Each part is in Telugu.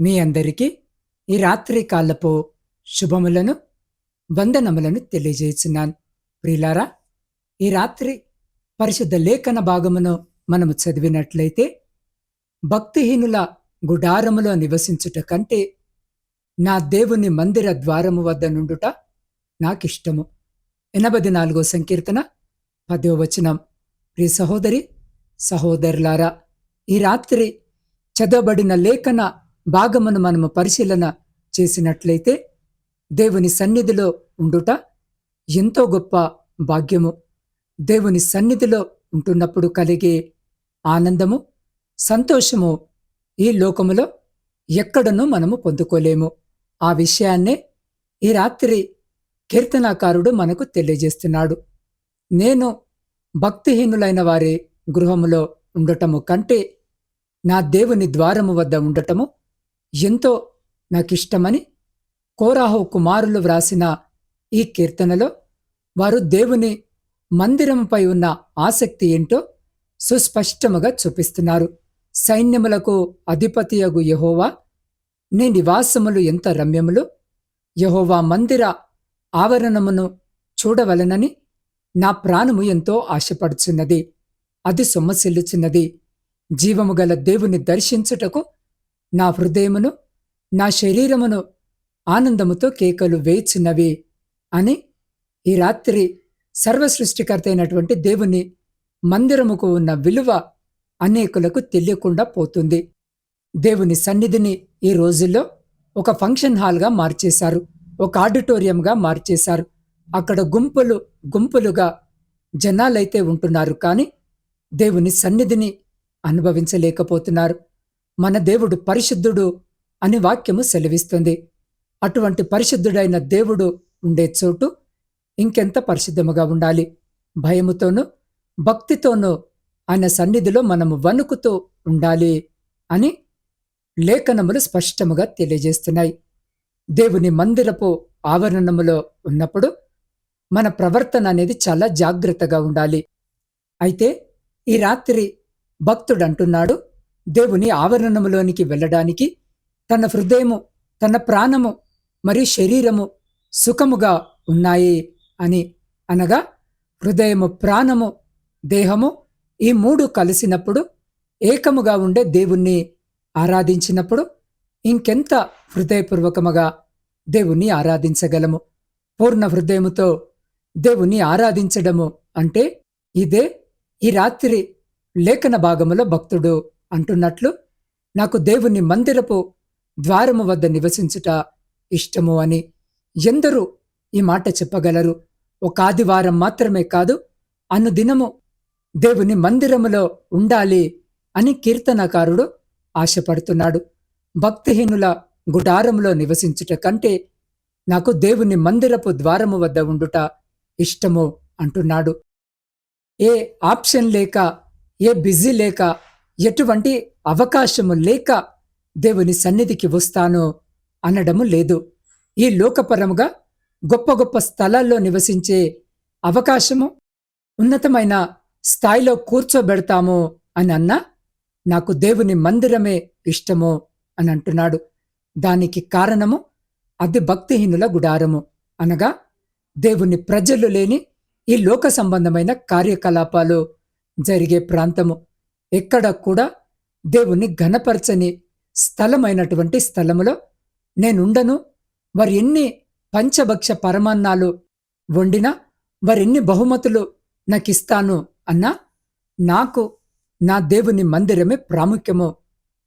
మీ అందరికీ ఈ రాత్రి కాలపు శుభములను వందనములను తెలియజేస్తున్నాను. ప్రిలారా ఈ రాత్రి పరిశుద్ధ లేఖన భాగమును మనము చదివినట్లయితే భక్తిహీనుల గుడారములో నివసించుట కంటే నా దేవుని మందిర ద్వారము వద్ద నుండుట నాకిష్టము. ఎనభై నాలుగో సంకీర్తన పదో వచనం. ప్రియ సహోదరి సహోదరులారా ఈ రాత్రి చదవబడిన లేఖన భాగమును మనము పరిశీలన చేసినట్లయితే దేవుని సన్నిధిలో ఉండుట ఎంతో గొప్ప భాగ్యము. దేవుని సన్నిధిలో ఉంటున్నప్పుడు కలిగే ఆనందము సంతోషము ఈ లోకములో ఎక్కడనూ మనము పొందుకోలేము. ఆ విషయాన్నే ఈ రాత్రి కీర్తనాకారుడు మనకు తెలియజేస్తున్నాడు. నేను భక్తిహీనులైన వారి గృహములో ఉండటము కంటే నా దేవుని ద్వారము వద్ద ఉండటము ఎంతో నాకిష్టమని కోరాహు కుమారులు వ్రాసిన ఈ కీర్తనలో వారు దేవుని మందిరంపై ఉన్న ఆసక్తి ఏంటో సుస్పష్టముగా చూపిస్తున్నారు. సైన్యములకు అధిపతియగు యహోవా నీ నివాసములు ఎంత రమ్యములు? యహోవా మందిర ఆవరణమును చూడవలనని నా ప్రాణము ఎంతో ఆశపడుచున్నది. అది సొమ్మసిల్లుచున్నది. జీవము గల దేవుని దర్శించుటకు నా హృదయమును నా శరీరమును ఆనందముతో కేకలు వేయిచున్నవి అని ఈ రాత్రి సర్వసృష్టికర్త అయినటువంటి దేవుని మందిరముకు ఉన్న విలువ అనేకులకు తెలియకుండా పోతుంది. దేవుని సన్నిధిని ఈ రోజుల్లో ఒక ఫంక్షన్ హాల్గా మార్చేశారు. ఒక ఆడిటోరియంగా మార్చేశారు. అక్కడ గుంపులు గుంపులుగా జనాలైతే ఉంటున్నారు కానీ దేవుని సన్నిధిని అనుభవించలేకపోతున్నారు. మన దేవుడు పరిశుద్ధుడు అని వాక్యము సెలవిస్తుంది. అటువంటి పరిశుద్ధుడైన దేవుడు ఉండే చోటు ఇంకెంత పరిశుద్ధముగా ఉండాలి? భయముతోనూ భక్తితోనూ ఆయన సన్నిధిలో మనము వణుకుతూ ఉండాలి అని లేఖనములు స్పష్టముగా తెలియజేస్తున్నాయి. దేవుని మందిరపు ఆవరణములో ఉన్నప్పుడు మన ప్రవర్తన అనేది చాలా జాగ్రత్తగా ఉండాలి. అయితే ఈ రాత్రి భక్తుడంటున్నాడు దేవుని ఆవరణములోనికి వెళ్ళడానికి తన హృదయము తన ప్రాణము మరియు శరీరము సుఖముగా ఉన్నాయి అని అనగా హృదయము ప్రాణము దేహము ఈ మూడు కలిసినప్పుడు ఏకముగా ఉండే దేవుణ్ణి ఆరాధించినప్పుడు ఇంకెంత హృదయపూర్వకముగా దేవుణ్ణి ఆరాధించగలము? పూర్ణ హృదయముతో దేవుణ్ణి ఆరాధించడము అంటే ఇదే ఈ రాత్రి లేఖన భాగములో భక్తుడు అంటున్నట్లు నాకు దేవుని మందిరపు ద్వారము వద్ద నివసించుట ఇష్టము అని ఎందరూ ఈ మాట చెప్పగలరు. ఒక ఆదివారం మాత్రమే కాదు అనుదినము దేవుని మందిరములో ఉండాలి అని కీర్తనకారుడు ఆశపడుతున్నాడు. భక్తిహీనుల గుడారములో నివసించుట కంటే నాకు దేవుని మందిరపు ద్వారము వద్ద ఉండుట ఇష్టము అంటున్నాడు. ఏ ఆప్షన్ లేక ఏ బిజీ లేక ఎటువంటి అవకాశము లేక దేవుని సన్నిధికి వస్తాను అనడము లేదు. ఈ లోకపరముగా గొప్ప గొప్ప స్థలాల్లో నివసించే అవకాశము ఉన్నతమైన స్థాయిలో కూర్చోబెడతాము అని అన్నా నాకు దేవుని మందిరమే ఇష్టము అని అంటున్నాడు. దానికి కారణము అది భక్తిహీనుల గుడారము. అనగా దేవుని ప్రజలు లేని ఈ లోక సంబంధమైన కార్యకలాపాలు జరిగే ప్రాంతము. ఎక్కడ కూడా దేవుణ్ణి ఘనపరచని స్థలమైనటువంటి స్థలములో నేనుండను. వారు ఎన్ని పంచభక్ష పరమాన్నాలు వండినా వారెన్ని బహుమతులు నాకిస్తాను అన్నా నాకు నా దేవుని మందిరమే ప్రాముఖ్యము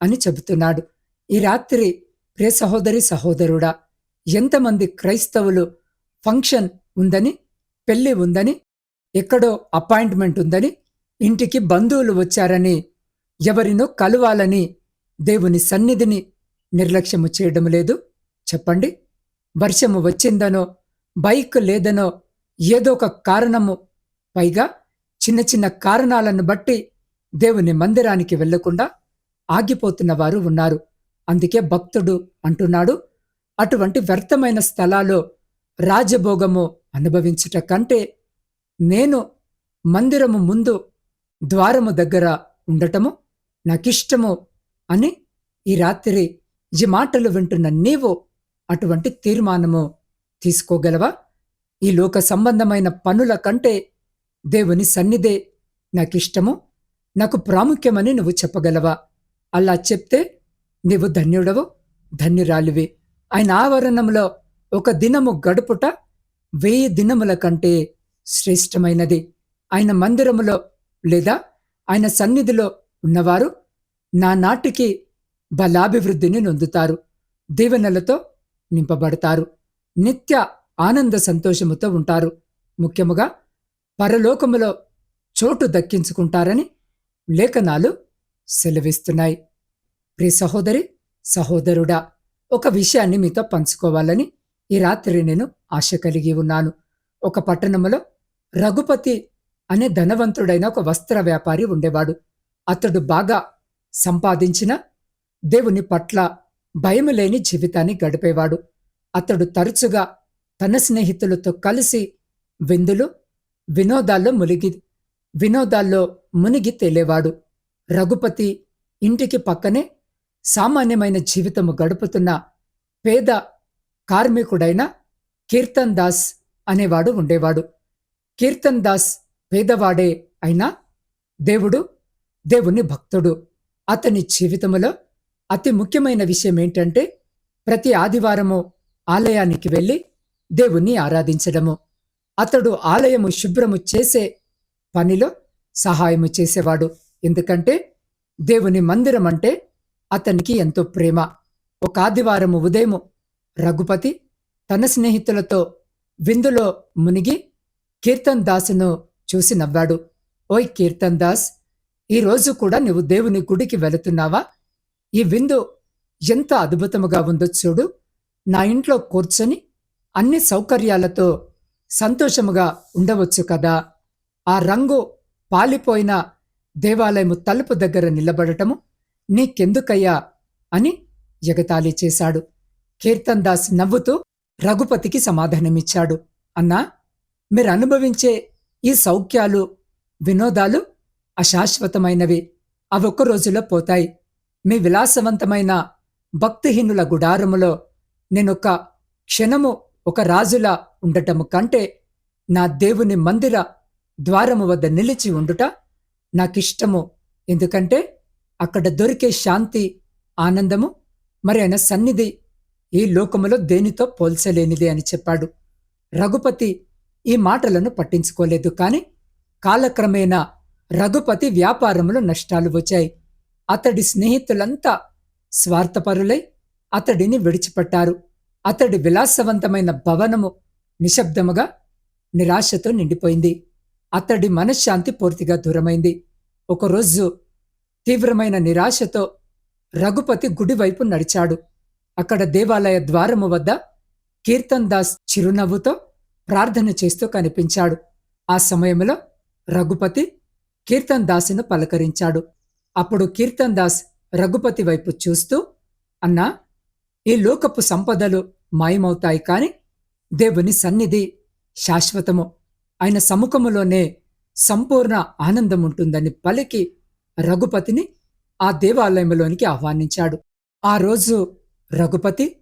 అని చెబుతున్నాడు. ఈ రాత్రి ప్రియ సహోదరి సహోదరుడా ఎంతమంది క్రైస్తవులు ఫంక్షన్ ఉందని పెళ్ళి ఉందని ఎక్కడో అపాయింట్మెంట్ ఉందని ఇంటికి బంధువులు వచ్చారని ఎవరినో కలవాలని దేవుని సన్నిధిని నిర్లక్ష్యము చేయడం లేదు. చెప్పండి వర్షము వచ్చిందనో బైక్ లేదనో ఏదో ఒక కారణము పైగా చిన్న చిన్న కారణాలను బట్టి దేవుని మందిరానికి వెళ్ళకుండా ఆగిపోతున్న వారు ఉన్నారు. అందుకే భక్తుడు అంటున్నాడు అటువంటి వ్యర్థమైన స్థలాల్లో రాజభోగము అనుభవించుట కంటే నేను మందిరము ముందు ద్వారము దగ్గర ఉండటము నాకిష్టము అని ఈ రాత్రి ఈ మాటలు వింటున్న నీవు అటువంటి తీర్మానము తీసుకోగలవా? ఈ లోక సంబంధమైన పనుల కంటే దేవుని సన్నిధే నాకిష్టము నాకు ప్రాముఖ్యమని నువ్వు చెప్పగలవా? అలా చెప్తే నీవు ధన్యుడవు ధన్యురాలివి. ఆయన ఆవరణంలో ఒక దినము గడుపుట వెయ్యి దినముల కంటే శ్రేష్టమైనది. ఆయన మందిరములో లేదా ఆయన సన్నిధిలో ఉన్నవారు నా నాటికి బలాభివృద్ధిని నొందుతారు దీవెనలతో నింపబడతారు నిత్య ఆనంద సంతోషముతో ఉంటారు. ముఖ్యముగా పరలోకములో చోటు దక్కించుకుంటారని లేఖనాలు సెలవిస్తున్నాయి. ప్రియ సహోదరి సహోదరుడా ఒక విషయాన్ని మీతో పంచుకోవాలని ఈ రాత్రి నేను ఆశ కలిగి ఉన్నాను. ఒక పట్టణములో రఘుపతి అనే ధనవంతుడైన ఒక వస్త్ర వ్యాపారి ఉండేవాడు. అతడు బాగా సంపాదించిన దేవుని పట్ల భయములేని జీవితాన్ని గడిపేవాడు. అతడు తరచుగా తన స్నేహితులతో కలిసి విందులు వినోదాల్లో మునిగి వినోదాల్లో మునిగి తేలేవాడు. రఘుపతి ఇంటికి పక్కనే సామాన్యమైన జీవితము గడుపుతున్న పేద కార్మికుడైన కీర్తన్ దాస్ అనేవాడు ఉండేవాడు. కీర్తన్ దాస్ పేదవాడే అయినా దేవుడు దేవుని భక్తుడు. అతని జీవితములో అతి ముఖ్యమైన విషయం ఏంటంటే ప్రతి ఆదివారము ఆలయానికి వెళ్ళి దేవుణ్ణి ఆరాధించడము. అతడు ఆలయము శుభ్రము చేసే పనిలో సహాయము చేసేవాడు. ఎందుకంటే దేవుని మందిరం అంటే అతనికి ఎంతో ప్రేమ. ఒక ఆదివారము ఉదయము రఘుపతి తన స్నేహితులతో విందులో మునిగి కీర్తన్ దాసును చూసి నవ్వాడు. ఓయ్ కీర్తన్ దాస్ ఈరోజు కూడా నువ్వు దేవుని గుడికి వెళుతున్నావా? ఈ విందు ఎంత అద్భుతముగా ఉందో చూడు. నా ఇంట్లో కూర్చొని అన్ని సౌకర్యాలతో సంతోషముగా ఉండవచ్చు కదా. ఆ రంగు పాలిపోయిన దేవాలయము తలుపు దగ్గర నిలబడటము నీకెందుకయ్యా? అని ఎగతాళి చేశాడు. కీర్తన్ దాస్ నవ్వుతూ రఘుపతికి సమాధానమిచ్చాడు. అన్నా మీరు అనుభవించే ఈ సౌఖ్యాలు వినోదాలు అశాశ్వతమైనవి. అవొక్క రోజులో పోతాయి. మీ విలాసవంతమైన భక్తిహీనుల గుడారములో నేనొక క్షణము ఒక రాజులా ఉండటము కంటే నా దేవుని మందిర ద్వారము వద్ద నిలిచి ఉండుట నాకిష్టము. ఎందుకంటే అక్కడ దొరికే శాంతి ఆనందము మరి ఆయన సన్నిధి ఈ లోకములో దేనితో పోల్చలేనిది అని చెప్పాడు. రఘుపతి ఈ మాటలను పట్టించుకోలేదు. కాని కాలక్రమేణా రఘుపతి వ్యాపారంలో నష్టాలు వచ్చాయి. అతడి స్నేహితులంతా స్వార్థపరులై అతడిని విడిచిపెట్టారు. అతడి విలాసవంతమైన భవనము నిశ్శబ్దముగా నిరాశతో నిండిపోయింది. అతడి మనశ్శాంతి పూర్తిగా దూరమైంది. ఒకరోజు తీవ్రమైన నిరాశతో రఘుపతి గుడివైపు నడిచాడు. అక్కడ దేవాలయ ద్వారము వద్ద కీర్తన్ దాస్ చిరునవ్వుతో ప్రార్థన చేస్తూ కనిపించాడు. ఆ సమయంలో రఘుపతి కీర్తన్ దాసును పలకరించాడు. అప్పుడు కీర్తన్ దాస్ రఘుపతి వైపు చూస్తూ అన్నా ఈ లోకపు సంపదలు మాయమవుతాయి కాని దేవుని సన్నిధి శాశ్వతము. ఆయన సముఖములోనే సంపూర్ణ ఆనందం ఉంటుందని పలికి రఘుపతిని ఆ దేవాలయంలోనికి ఆహ్వానించాడు. ఆ రోజు రఘుపతి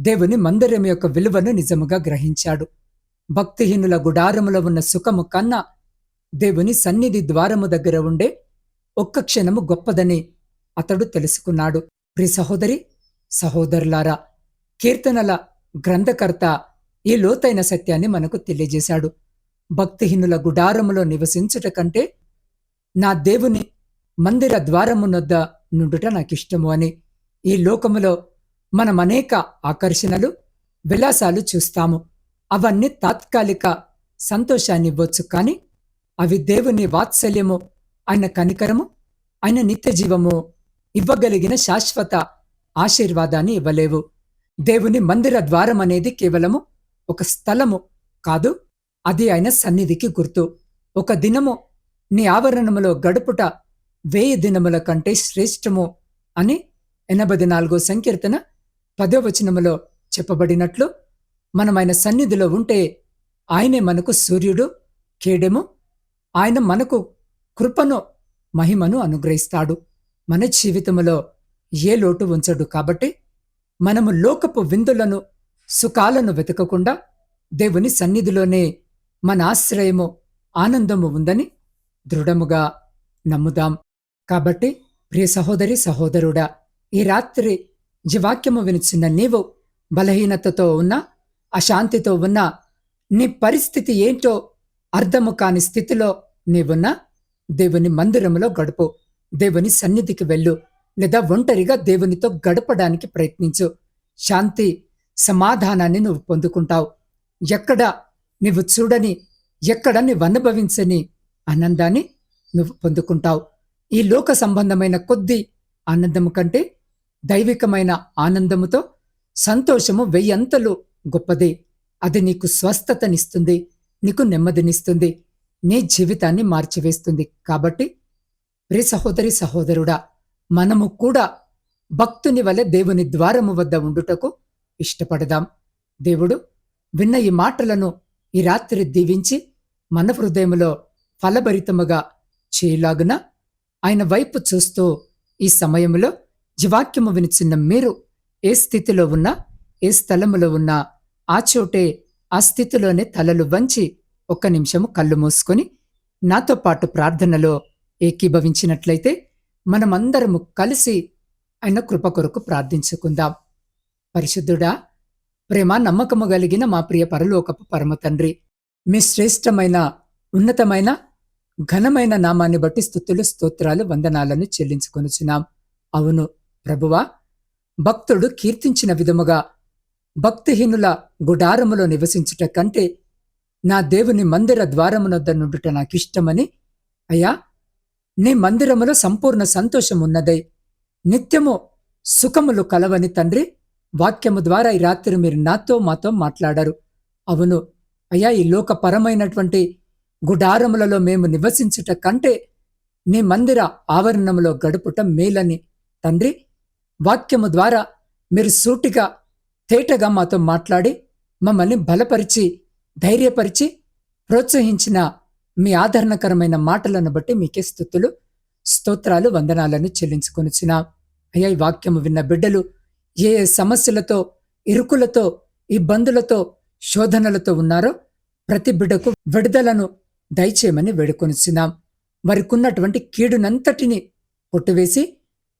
దేవుని మందిరం యొక్క విలువను నిజముగా గ్రహించాడు. భక్తిహీనుల గుడారములో ఉన్న సుఖము కన్నా దేవుని సన్నిధి ద్వారము దగ్గర ఉండే ఒక్క క్షణము గొప్పదని అతడు తెలుసుకున్నాడు. ప్రి సహోదరి సహోదరులారా కీర్తనల గ్రంథకర్త ఈ లోతైన సత్యాన్ని మనకు తెలియజేశాడు. భక్తిహీనుల గుడారములో నివసించుట కంటే నా దేవుని మందిర ద్వారమునొద్ద నుండుట నాకిష్టము అని ఈ లోకములో మనం అనేక ఆకర్షణలు విలాసాలు చూస్తాము. అవన్నీ తాత్కాలిక సంతోషాన్ని ఇవ్వచ్చు కానీ అవి దేవుని వాత్సల్యము ఆయన కనికరము ఆయన నిత్య జీవము ఇవ్వగలిగిన శాశ్వత ఆశీర్వాదాన్ని ఇవ్వలేవు. దేవుని మందిర ద్వారం అనేది కేవలము ఒక స్థలము కాదు అది ఆయన సన్నిధికి గుర్తు. ఒక దినము నీ ఆవరణములో గడుపుట వేయి దినముల కంటే శ్రేష్టము అని ఎనభై నాలుగో సంకీర్తన పదో వచనములో చెప్పబడినట్లు మనం ఆయన సన్నిధిలో ఉంటే ఆయనే మనకు సూర్యుడు కేడెము. ఆయన మనకు కృపను మహిమను అనుగ్రహిస్తాడు. మన జీవితములో ఏ లోటు ఉంచడు కాబట్టి మనము లోకపు విందులను సుఖాలను వెతకకుండా దేవుని సన్నిధిలోనే మన ఆశ్రయము ఆనందము ఉందని దృఢముగా నమ్ముదాం. కాబట్టి ప్రియ సహోదరి సహోదరుడా ఈ రాత్రి జీవాక్యము వినిచిన నీవు బలహీనతతో ఉన్నా అశాంతితో ఉన్నా నీ పరిస్థితి ఏంటో అర్థము కాని స్థితిలో నీవున్నా దేవుని మందిరములో గడుపు. దేవుని సన్నిధికి వెళ్ళు లేదా ఒంటరిగా దేవునితో గడపడానికి ప్రయత్నించు. శాంతి సమాధానాన్ని నువ్వు పొందుకుంటావు. ఎక్కడ నువ్వు చూడని ఎక్కడ నువ్వు అనుభవించని ఆనందాన్ని నువ్వు పొందుకుంటావు. ఈ లోక సంబంధమైన కొద్ది ఆనందము కంటే దైవికమైన ఆనందముతో సంతోషము వెయ్యంతలు గొప్పది. అది నీకు స్వస్థతనిస్తుంది నీకు నెమ్మదినిస్తుంది నీ జీవితాన్ని మార్చివేస్తుంది. కాబట్టి ప్రి సహోదరి సహోదరుడా మనము కూడా భక్తుని వలె దేవుని ద్వారము వద్ద ఉండుటకు ఇష్టపడదాం. దేవుడు విన్న ఈ మాటలను ఈ రాత్రి దీవించి మన హృదయములో ఫలభరితముగా చేయలాగున ఆయన వైపు చూస్తూ ఈ సమయంలో జీవాక్యము వినిచిన్న మీరు ఏ స్థితిలో ఉన్నా ఏ స్థలములో ఉన్నా ఆ చోటే ఆ స్థితిలోనే తలలు వంచి ఒక్క నిమిషము కళ్ళు మూసుకొని నాతో పాటు ప్రార్థనలో ఏకీభవించినట్లయితే మనమందరము కలిసి ఆయన కృప కొరకు ప్రార్థించుకుందాం. పరిశుద్ధుడా ప్రేమ నమ్మకము కలిగిన మా ప్రియ పరలోకపు పరమ తండ్రి మీ శ్రేష్టమైన ఉన్నతమైన ఘనమైన నామాన్ని బట్టి స్థుతులు స్తోత్రాలు వందనాలను చెల్లించుకొనుచున్నాం. అవును ప్రభువా భక్తుడు కీర్తించిన విధముగా భక్తిహీనుల గుడారములో నివసించుట కంటే నా దేవుని మందిర ద్వారమునొద్ద నుండుట నాకిష్టమని అయ్యా నీ మందిరములో సంపూర్ణ సంతోషం ఉన్నదై నిత్యము సుఖములు కలవని తండ్రి వాక్యము ద్వారా ఈ రాత్రి మీరు నాతో మాతో మాట్లాడారు. అవును అయ్యా ఈ లోకపరమైనటువంటి గుడారములలో మేము నివసించుట కంటే నీ మందిర ఆవరణములో గడుపుట మేలని తండ్రి వాక్యము ద్వారా మీరు సూటిగా తేటగా మాతో మాట్లాడి మమ్మల్ని బలపరిచి ధైర్యపరిచి ప్రోత్సహించిన మీ ఆదరణకరమైన మాటలను బట్టి మీకే స్థుతులు స్తోత్రాలు వందనాలను చెల్లించుకొనిచిన అయ్యా ఈ వాక్యము విన్న బిడ్డలు ఏ ఏ సమస్యలతో ఇరుకులతో ఇబ్బందులతో శోధనలతో ఉన్నారో ప్రతి బిడ్డకు విడుదలను దయచేయమని వేడుకొనిచున్నాం. వారికున్నటువంటి కీడునంతటిని కొట్టివేసి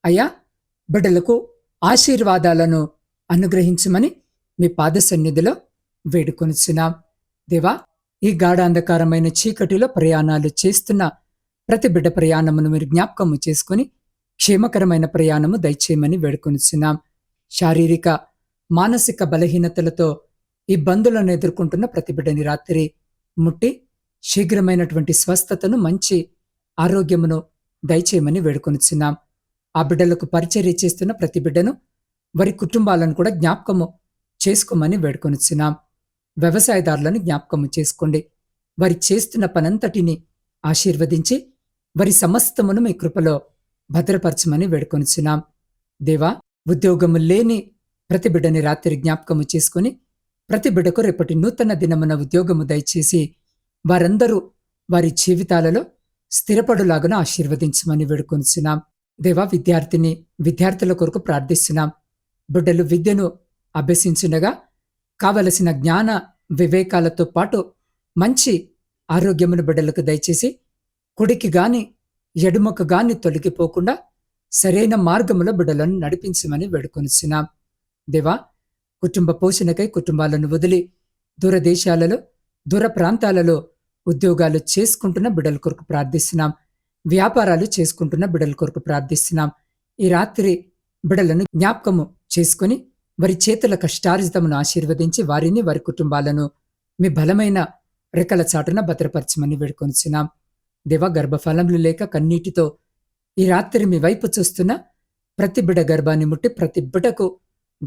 అయ్యా బిడ్డలకు ఆశీర్వాదాలను అనుగ్రహించమని మీ పాద సన్నిధిలో వేడుకొనిచున్నాం. దేవా ఈ గాఢాంధకారమైన చీకటిలో ప్రయాణాలు చేస్తున్న ప్రతి బిడ్డ ప్రయాణమును మీరు జ్ఞాపకము చేసుకుని క్షేమకరమైన ప్రయాణము దయచేయమని వేడుకొనిచున్నాం. శారీరక మానసిక బలహీనతలతో ఇబ్బందులను ఎదుర్కొంటున్న ప్రతి బిడ్డని రాత్రి ముట్టి శీఘ్రమైనటువంటి స్వస్థతను మంచి ఆరోగ్యమును దయచేయమని వేడుకొనిచున్నాం. ఆ బిడ్డలకు పరిచర్య చేస్తున్న ప్రతి బిడ్డను వారి కుటుంబాలను కూడా జ్ఞాపకము చేసుకోమని వేడుకొనిచ్చున్నాం వ్యవసాయదారులను జ్ఞాపకము చేసుకోండి. వారి చేస్తున్న పనంతటిని ఆశీర్వదించి వారి సమస్తమును మీ కృపలో భద్రపరచమని వేడుకొనిచున్నాం. దేవా ఉద్యోగము లేని ప్రతి బిడ్డని రాత్రి జ్ఞాపకము చేసుకుని ప్రతి బిడ్డకు రేపటి నూతన దినమున ఉద్యోగము దయచేసి వారందరూ వారి జీవితాలలో స్థిరపడులాగున ఆశీర్వదించమని వేడుకొనిచున్నాం. దేవా విద్యార్థిని విద్యార్థుల కొరకు ప్రార్థిస్తున్నాం. బిడ్డలు విద్యను అభ్యసించుండగా కావలసిన జ్ఞాన వివేకాలతో పాటు మంచి ఆరోగ్యమును బిడ్డలకు దయచేసి కుడికి గాని ఎడుమకు గాని తొలగిపోకుండా సరైన మార్గములో బిడ్డలను నడిపించమని వేడుకొనిచున్నాం. దేవా కుటుంబ పోషణకై కుటుంబాలను వదిలి దూరదేశాలలో దూర ప్రాంతాలలో ఉద్యోగాలు చేసుకుంటున్న బిడ్డల కొరకు ప్రార్థిస్తున్నాం. వ్యాపారాలు చేసుకుంటున్న బిడ్డల కొరకు ప్రార్థిస్తున్నాం. ఈ రాత్రి బిడ్డలను జ్ఞాపకము చేసుకుని వారి చేతుల కష్టార్జితమును ఆశీర్వదించి వారిని వారి కుటుంబాలను మీ బలమైన రెక్కల చాటున భద్రపరచమని వేడుకొనిచున్నాం. దేవ గర్భఫలములు లేక కన్నీటితో ఈ రాత్రి మీ వైపు చూస్తున్న ప్రతి బిడ గర్భాన్ని ముట్టి ప్రతి బిడకు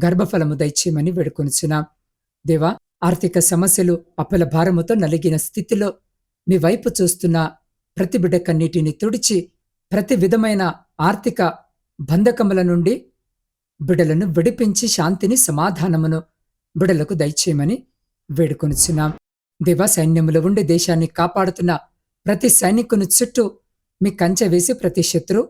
గర్భఫలము దయచేయమని వేడుకొనిచున్నాం. దేవా ఆర్థిక సమస్యలు అప్పల భారముతో నలిగిన స్థితిలో మీ వైపు చూస్తున్న ప్రతి బిడ్డ కన్నీటిని తుడిచి ప్రతి విధమైన ఆర్థిక బంధకముల నుండి బిడలను విడిపించి శాంతిని సమాధానమును బిడలకు దయచేయమని వేడుకొనిచున్నాం. దేవా సైన్యములో ఉండి దేశాన్ని కాపాడుతున్న ప్రతి సైనికుని చుట్టూ మీ కంచె వేసి ప్రతి శత్రు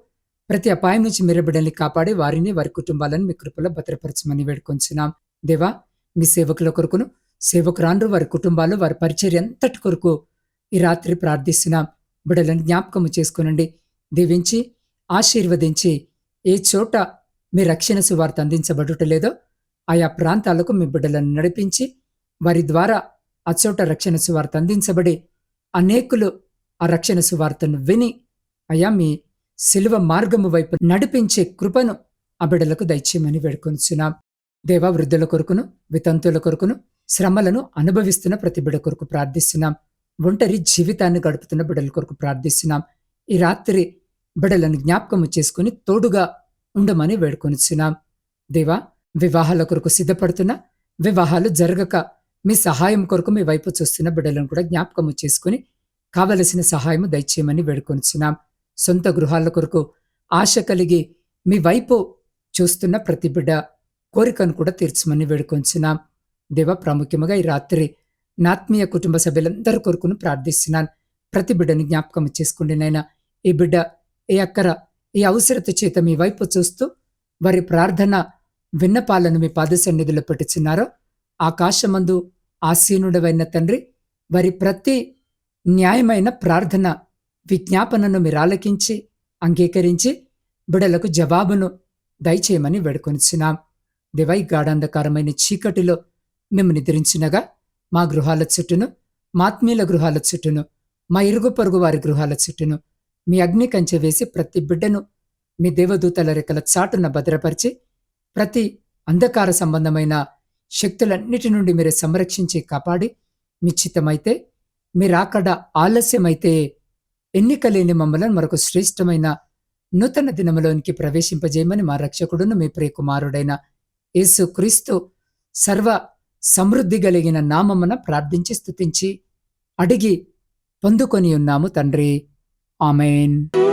ప్రతి అపాయం నుంచి మీరు బిడ్డల్ని కాపాడి వారిని వారి కుటుంబాలను మీ కృపలో భద్రపరచమని వేడుకొంచున్నాం దేవా మీ సేవకుల కొరకును సేవకురాండ్రు వారి కుటుంబాలు వారి పరిచర్య అంతటి కొరకు ఈ రాత్రి ప్రార్థిస్తున్నాం. బిడ్డలను జ్ఞాపకము చేసుకునండి. దీవించి ఆశీర్వదించి ఏ చోట మీ రక్షణ సువార్త అందించబడుటలేదో ఆయా ప్రాంతాలకు మీ బిడ్డలను నడిపించి వారి ద్వారా అచోట రక్షణ సువార్త అందించబడి అనేకులు ఆ రక్షణ సువార్తను విని అయా మీ శిలువ మార్గము వైపు నడిపించే కృపను ఆ బిడ్డలకు దయచేయమని వేడుకొంచున్నాం. దేవా వృద్ధుల కొరకును వితంతుల కొరకును శ్రమలను అనుభవిస్తున్న ప్రతి బిడ్డ కొరకు ప్రార్థిస్తున్నాం. ఒంటరి జీవితాన్ని గడుపుతున్న బిడ్డల కొరకు ప్రార్థిస్తున్నాం. ఈ రాత్రి బిడ్డలను జ్ఞాపకము చేసుకుని తోడుగా ఉండమని వేడుకొనిచున్నాం. దేవా వివాహాల కొరకు సిద్ధపడుతున్న వివాహాలు జరగక మీ సహాయం కొరకు మీ వైపు చూస్తున్న బిడ్డలను కూడా జ్ఞాపకము చేసుకుని కావలసిన సహాయము దయచేయమని వేడుకొనిచున్నాం. సొంత గృహాల కొరకు ఆశ కలిగి మీ వైపు చూస్తున్న ప్రతి బిడ్డ కోరికను కూడా తీర్చమని వేడుకొంచున్నాం దేవ ప్రాముఖ్యముగా ఈ రాత్రి నాత్మీయ కుటుంబ సభ్యులందరి కొరకును ప్రార్థిస్తున్నాను. ప్రతి బిడ్డని జ్ఞాపకం చేసుకోండి నైనా ఈ బిడ్డ ఏ అక్కర ఈ అవసరత చేత మీ వైపు చూస్తూ వారి ప్రార్థన విన్నపాలను మీ పాదసన్నిధిలో పెట్టుచున్నారో ఆకాశమందు ఆసీనుడవైన తండ్రి వారి ప్రతి న్యాయమైన ప్రార్థన విజ్ఞాపనను మీరు ఆలకించి అంగీకరించి బిడలకు జవాబును దయచేయమని వేడుకొనిచున్నాం. దివై గాఢాంధకారమైన చీకటిలో మేము నిద్రించినగా మా గృహాల చుట్టూను మాత్మీయుల గృహాల చుట్టూను మా ఇరుగు పొరుగు వారి గృహాల చుట్టూను మీ అగ్ని కంచె వేసి ప్రతి బిడ్డను మీ దేవదూతల రెక్కల చాటున భద్రపరిచి ప్రతి అంధకార సంబంధమైన శక్తులన్నిటి నుండి మీరు సంరక్షించి కాపాడి మిచ్చితమైతే మీరాకడ ఆలస్యమైతే ఎన్నిక లేని మమ్మలను మరొక శ్రేష్టమైన నూతన దినములోనికి ప్రవేశింపజేయమని మా రక్షకుడును మీ ప్రియకుమారుడైన యేసు క్రీస్తు సర్వ సమృద్ధి కలిగిన నామమున ప్రార్థించి స్తుతించి అడిగి పొందుకొని ఉన్నాము తండ్రి. Amen.